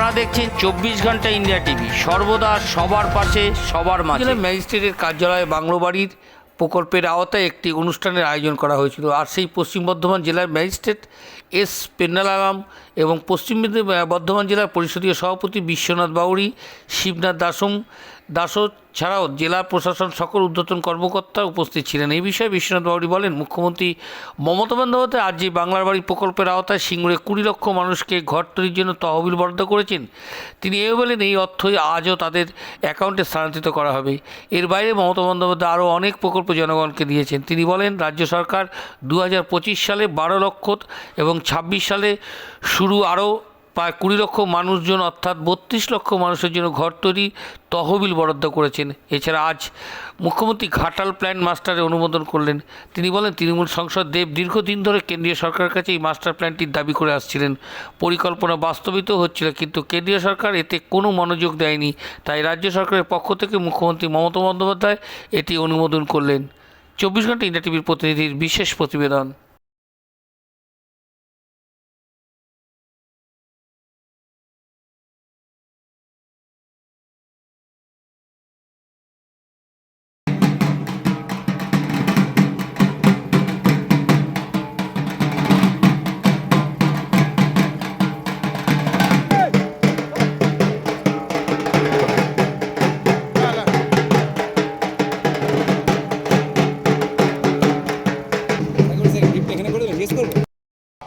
আপনারা দেখছেন চব্বিশ ঘণ্টা ইন্ডিয়া টিভি। সর্বদা সবার পাশে, সবার মাঝে। ম্যাজিস্ট্রেটের কার্যালয়ে বাংলোবাড়ির প্রকল্পের আওতায় একটি অনুষ্ঠানের আয়োজন করা হয়েছিল। আর সেই পশ্চিম বর্ধমান জেলার ম্যাজিস্ট্রেট এস পেন্নাল আলম এবং পশ্চিম বর্ধমান জেলার পরিষদীয় সভাপতি বিশ্বনাথ বাউরি শিবনাথ দাসম দাসও ছাড়াও জেলা প্রশাসন সকল ঊর্ধ্বতন কর্মকর্তা উপস্থিত ছিলেন। এই বিষয়ে বিশ্বনাথ বাউরি বলেন, মুখ্যমন্ত্রী মমতা বন্দ্যোপাধ্যায় আজ যে বাংলার বাড়ি প্রকল্পের আওতায় সিঙ্গুরে কুড়ি লক্ষ মানুষকে ঘর তৈরির জন্য তহবিল বরাদ্দ করেছেন, তিনি এও বলেন, এই অর্থই আজও তাদের অ্যাকাউন্টে স্থানান্তরিত করা হবে। এর বাইরে মমতা বন্দ্যোপাধ্যায় আরও অনেক প্রকল্প জনগণকে দিয়েছেন। তিনি বলেন, রাজ্য সরকার দু হাজার পঁচিশ সালে বারো লক্ষ এবং ছাব্বিশ সালে শুরু আরও প্রায় কুড়ি লক্ষ মানুষজন, অর্থাৎ বত্রিশ লক্ষ মানুষের জন্য ঘর তৈরি তহবিল বরাদ্দ করেছেন। এছাড়া আজ মুখ্যমন্ত্রী ঘাটাল প্ল্যান মাস্টারে অনুমোদন করলেন। তিনি বলেন, তৃণমূল সংসদ দেব দীর্ঘদিন ধরে কেন্দ্রীয় সরকারের কাছে এই মাস্টার প্ল্যানটির দাবি করে আসছিলেন। পরিকল্পনা বাস্তবিত হচ্ছিল, কিন্তু কেন্দ্রীয় সরকার এতে কোনো মনোযোগ দেয়নি। তাই রাজ্য সরকারের পক্ষ থেকে মুখ্যমন্ত্রী মমতা বন্দ্যোপাধ্যায় এটি অনুমোদন করলেন। চব্বিশ ঘণ্টা ইন্ডিয়া টিভির প্রতিনিধির বিশেষ প্রতিবেদন।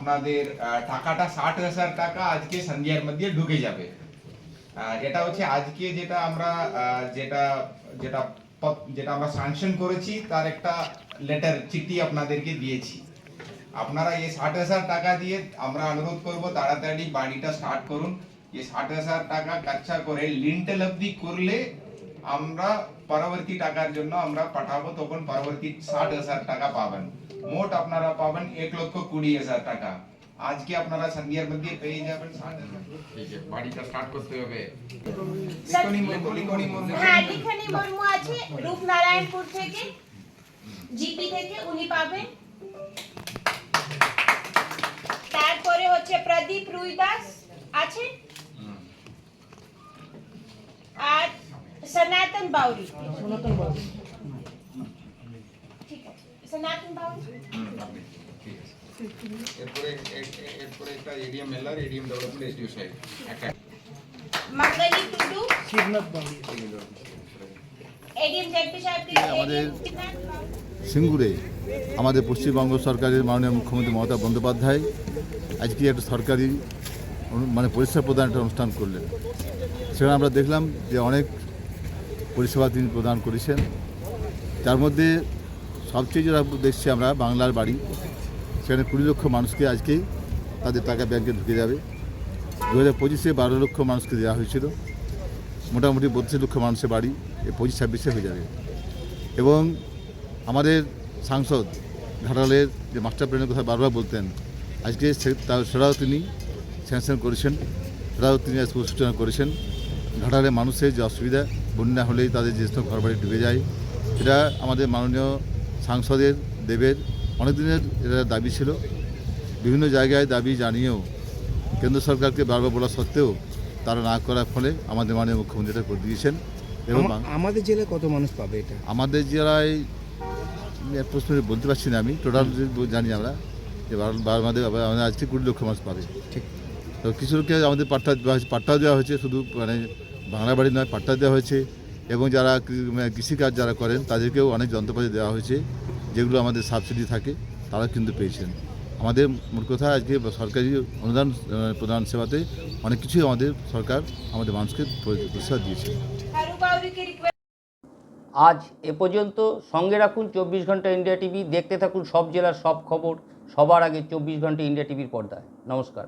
আপনাদের টাকাটা ষাট হাজার টাকা আজকে সন্ধ্যার মধ্যে ঢুকে যাবে। এটা হচ্ছে আজকে যেটা আমরা যেটা যেটা যেটা আমরা স্যাংশন করেছি, তার একটা লেটার চিঠি আপনাদেরকে দিয়েছি। আপনারা এই ষাট হাজার টাকা দিয়ে আমরা অনুরোধ করব, তাড়াতাড়ি বাড়িটা স্টার্ট করুন। এই ষাট হাজার টাকা খরচা করে লিন্টেল অবধি করলে আমরা পরবর্তী টাকার জন্য আমরা পাঠাবো তখন পরবর্তী ষাট হাজার টাকা পাবেন। মোট আপনারা পাবেন এক লক্ষ কুড়ি হাজার টাকা। আজকে আপনারা সন্ধ্যার মধ্যে পেয়ে যাবেন ষাট হাজার। ঠিক আছে বাড়িটা স্টার্ট করতে হবে। লিখনি মুর্মু, লিখনি মুর্মু। হ্যাঁ লিখানি মুর্মু আছে রূপনারায়ণপুর থেকে জিপি থেকে উনি পাবেন। তারপরে হচ্ছে প্রদীপ রুইদাস আছে আর সনাতন বাউরি। ঠিক আছে। সনাতন বাউরি? হুম, ঠিক আছে। এরপরে এ- এ- এরপরে একটা ADM LR ADM development SDO সাহেব। একটা মঙ্গলি টুডু। এডিএম জেপি সাহেব আমাদের- সিঙ্গুরে আমাদের পশ্চিমবঙ্গ সরকারের মাননীয় মুখ্যমন্ত্রী মমতা বন্দ্যোপাধ্যায় আজকে একটা সরকারি মানে পরিষেবা প্রদান একটা অনুষ্ঠান করলেন। সেখানে আমরা দেখলাম যে অনেক পরিষেবা তিনি প্রদান করেছেন। তার মধ্যে সবচেয়ে যেটা দেখছি আমরা, বাংলার বাড়ি। সেখানে কুড়ি লক্ষ মানুষকে আজকেই তাদের টাকা ব্যাংকে ঢুকে যাবে। দু হাজার পঁচিশে বারো লক্ষ মানুষকে দেওয়া হয়েছিল। মোটামুটি বত্রিশ লক্ষ মানুষের বাড়ি এই পঁচিশ ছাব্বিশে হয়ে যাবে। এবং আমাদের সাংসদ ঘাটালের যে মাস্টার প্ল্যানের কথা বারবার বলতেন, আজকে সেটাও তিনি স্যাংশন করেছেন। সেটাও তিনি আজকে সূচনা করেছেন। ঘাটালের মানুষের যে অসুবিধা বন্যা হলেই তাদের যে সমস্ত ঘরবাড়ি ডুবে যায়। এটা আমাদের মাননীয় সাংসদের দেবের অনেক দিনের এটা দাবি ছিল। বিভিন্ন জায়গায় দাবি জানিয়েও কেন্দ্র সরকারকে বারবার বলা সত্ত্বেও তারা না করার ফলে আমাদের মাননীয় মুখ্যমন্ত্রী এটা করে দিয়েছেন। এবং আমাদের জেলায় কত মানুষ পাবে এটা? আমাদের জেলায় প্রশ্ন বলতে পারছি না আমি। টোটাল জানি আমরা যে আমাদের আমাদের আজকে কুড়ি লক্ষ মানুষ পাবে। ঠিক। তো কিছু লোককে আমাদের পাট্টা দেওয়া হয়েছে পাট্টাও দেওয়া হয়েছে শুধু মানে বাংলা বাড়ি নয়, পাট্টা দেওয়া হয়েছে এবং যারা মানে কৃষিকাজ যারা করেন তাদেরকেও অনেক যন্ত্রপাতি দেওয়া হয়েছে, যেগুলো আমাদের সাবসিডি থাকে তারা কিন্তু পেয়েছেন। আমাদের মূল কথা আজকে সরকারি অনুদান প্রদান সেবাতে অনেক কিছুই আমাদের সরকার আমাদের মানুষকে পরিষেবা দিয়েছে। আজ এ পর্যন্ত সঙ্গে রাখুন চব্বিশ ঘণ্টা ইন্ডিয়া টিভি, দেখতে থাকুন সব জেলার সব খবর, সবার আগে চব্বিশ ঘণ্টা ইন্ডিয়া টিভির পর্দায়। নমস্কার।